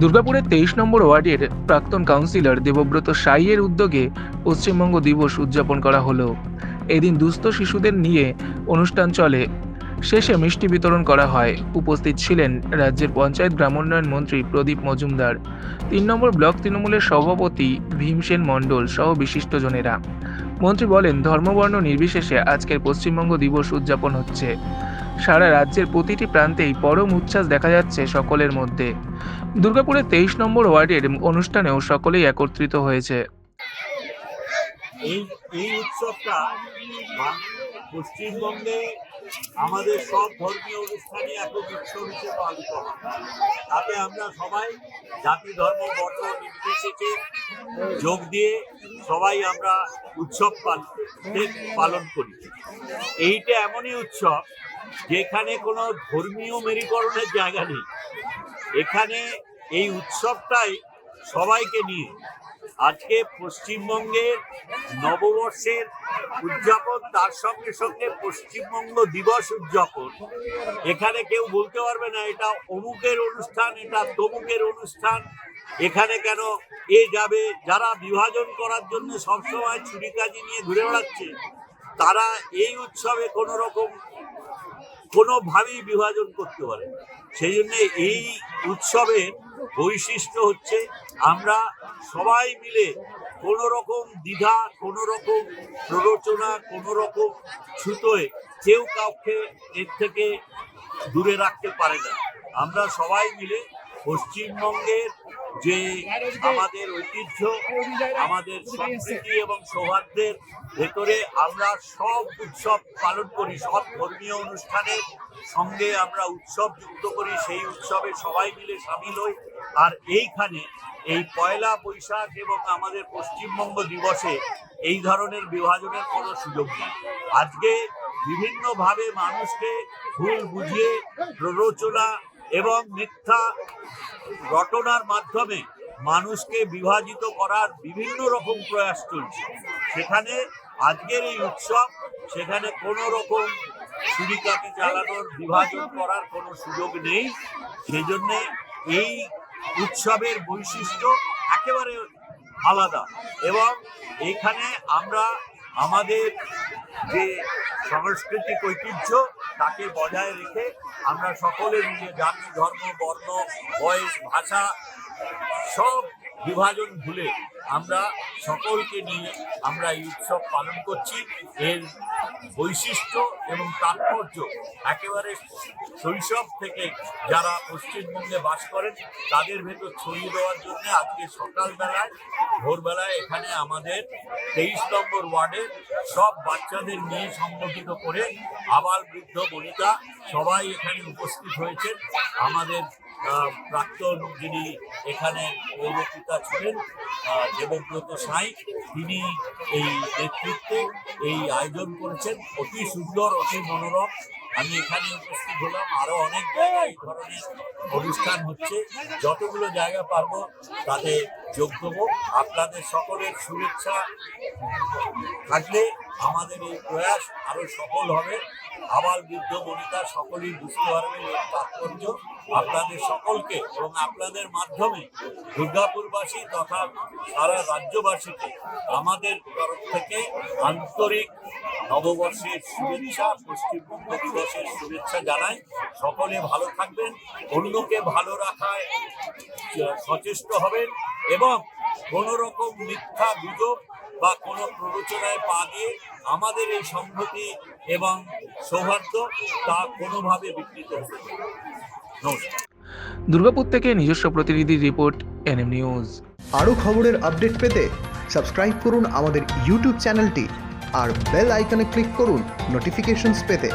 দুর্গাপুরের তেইশ নম্বর ওয়ার্ডের প্রাক্তন কাউন্সিলর দেবব্রত সাইয়ের উদ্যোগে পশ্চিমবঙ্গ দিবস উদযাপন করা হলো। এদিন দুস্থ শিশুদের নিয়ে অনুষ্ঠান চলে। শেষে মিষ্টি বিতরণ করা হয়। উপস্থিত ছিলেন রাজ্যের পঞ্চায়েত গ্রামোন্নয়ন মন্ত্রী প্রদীপ মজুমদার। তিন নম্বর ব্লক তৃণমূলের সভাপতি ভীমসেন মণ্ডল সহ বিশিষ্টজনেরা মন্ত্রী বলেন, ধর্মবর্ণ নির্বিশেষে আজকের পশ্চিমবঙ্গ দিবস উদযাপন হচ্ছে। সারা রাজ্যের প্রতিটি প্রান্তেই পরম উচ্ছ্বাস দেখা যাচ্ছে সকলের মধ্যে। দুর্গাপুরের তেইশ নম্বর ওয়ার্ডের অনুষ্ঠানেও সকলেই একত্রিত হয়েছে। এই এই উৎসবটা পশ্চিমবঙ্গে আমাদের সব ধর্মীয় অনুষ্ঠানই একক উৎসব হিসেবে পালিত হয়। তাতে আমরা সবাই জাতি, ধর্ম, বর্ণ নির্বিশেষে যোগ দিয়ে সবাই আমরা উৎসব পাল- পালন করি। এইটা এমনই উৎসব যেখানে কোনো ধর্মীয় মেরুকরণের জায়গা নেই। এখানে এই উৎসবটাই সবাইকে নিয়ে। আজকে পশ্চিমবঙ্গের নববর্ষের উদযাপন, তার সঙ্গে সঙ্গে পশ্চিমবঙ্গ দিবস উদযাপন। এখানে কেউ বলতে পারবে না, এটা অমুকের অনুষ্ঠান, এটা তমুকের অনুষ্ঠান। এখানে কেন এ যাবে, যারা বিভাজন করার জন্য সবসময় ছুরিকাজি নিয়ে ঘুরে বেড়াচ্ছে, তারা এই উৎসবে কোনো রকম কোনোভাবেই বিভাজন করতে পারে সেই জন্য এই উৎসবের বৈশিষ্ট্য হচ্ছে আমরা সবাই মিলে কোনো রকম দ্বিধা কোনো রকম প্ররোচনা কোনো রকম ছুতোয় কেউ কাউকে এর থেকে দূরে রাখতে পারে না। আমরা সবাই মিলে পশ্চিমবঙ্গের যে আমাদের ঐতিহ্য আমাদের সংস্কৃতি এবং সৌহার্দ্যের ভেতরে আমরা সব উৎসব পালন করি সব ধর্মীয় অনুষ্ঠানের সঙ্গে আমরা উৎসব যুক্ত করি সেই উৎসবে সবাই মিলে সামিল হই। আর এইখানে এই পয়লা বৈশাখ এবং আমাদের পশ্চিমবঙ্গ দিবসে এই ধরনের বিভাজনের কোনো সুযোগ নেই। আজকে বিভিন্নভাবে মানুষকে ভুল বুঝিয়ে প্ররোচনা এবং মিথ্যা রটনার মাধ্যমে মানুষকে বিভাজিত করার বিভিন্ন রকম প্রয়াস চলছে। সেখানে আজকের এই উৎসব, সেখানে কোনো রকম ছুরিকাটি চালানোর, বিভাজন করার কোনো সুযোগ নেই। সেই জন্যে এই উৎসবের বৈশিষ্ট্য একেবারে আলাদা এবং এখানে আমরা আমাদের যে সাংস্কৃতিক ঐতিহ্য তাকে বজায় রেখে আমরা সকলে মিলে জাতি ধর্ম বর্ণ বয়স ভাষা সব বিভাজন ভুলে আমরা সকলকে নিয়ে আমরা এই উৎসব পালন করছি। এর বৈশিষ্ট্য এবং তাৎপর্য একেবারে শৈশব থেকে যারা পশ্চিমবঙ্গে বাস করেন, তাদের ভেতর ছড়িয়ে দেওয়ার জন্য আজকে সকালবেলায়, ভোরবেলায় এখানে আমাদের তেইশ নম্বর ওয়ার্ডে সব বাচ্চাদের নিয়ে সংগঠিত করে আবার বৃদ্ধ বনিতা সবাই এখানে উপস্থিত হয়েছেন। আমাদের প্রাক্তন যিনি এখানে পৌরপিতা ছিলেন দেবব্রত সাঁই, তিনি এই নেতৃত্বে এই আয়োজন করেছেন। অতি সুন্দর, অতি মনোরম। আমি এখানে উপস্থিত হলাম। আরও অনেক জায়গায় এই ধরনের অনুষ্ঠান হচ্ছে। যতগুলো জায়গা পারব তাতে যোগ দেবো। আপনাদের সকলের শুভেচ্ছা থাকলে আমাদের এই প্রয়াস আরও সফল হবে। আবার বৃদ্ধ বনিতা সকলেই বুঝতে পারবে এর তাৎপর্য। আপনাদের সকলকে এবং আপনাদের মাধ্যমে দুর্গাপুরবাসী তথা সারা রাজ্যবাসীকে আমাদের তরফ থেকে আন্তরিক নববর্ষের শুভেচ্ছা, পশ্চিমবঙ্গ দিবসের শুভেচ্ছা জানাই। সকলে ভালো থাকবেন, অন্যকে ভালো রাখায় সচেষ্ট হবেন এবং কোনো রকম মিথ্যা গুজব বা কোন প্ররোচনায় পা দিয়ে আমাদের এই সংহতি এবং সৌহার্দ্য তা কোনোভাবে বিকৃত হতে নমস্কার। দুর্গাপুর থেকে নিজস্ব প্রতিনিধি রিপোর্ট এনএম নিউজ। আরও খবরের আপডেট পেতে সাবস্ক্রাইব করুন আমাদের ইউটিউব চ্যানেলটি আর বেল আইকনে ক্লিক করুন নোটিফিকেশনস পেতে।